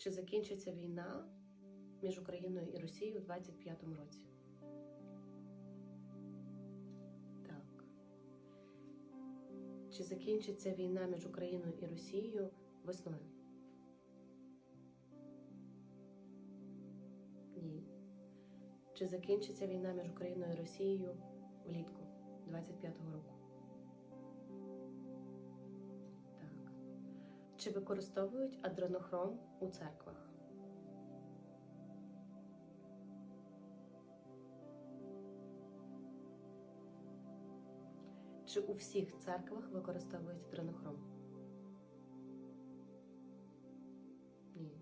Чи закінчиться війна між Україною і Росією у 25-му році? Так. Чи закінчиться війна між Україною і Росією весною? Ні. Чи закінчиться війна між Україною і Росією влітку Чи використовують адренохром у церквах? Чи у всіх церквах використовують адренохром? Ні.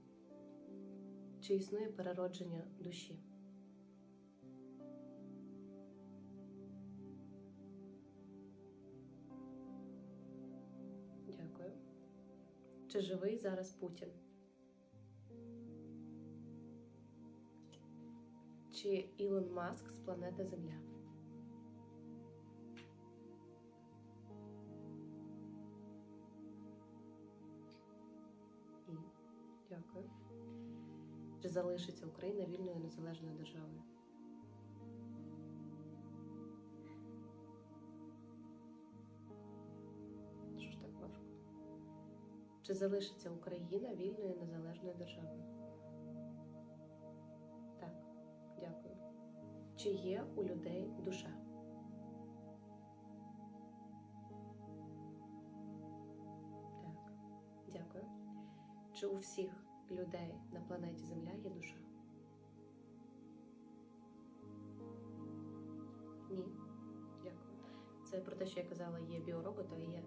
Чи існує переродження душі? Дякую. Чи живий зараз Путін? Чи Ілон Маск з планети Земля? Ні. Дякую. Чи залишиться Україна вільною незалежною державою? Чи залишиться Україна вільною незалежною державою? Так, дякую. Чи є у людей душа? Так, дякую. Чи у всіх людей на планеті Земля є душа? Ні. Дякую. Це про те, що я казала, є біороботи, а є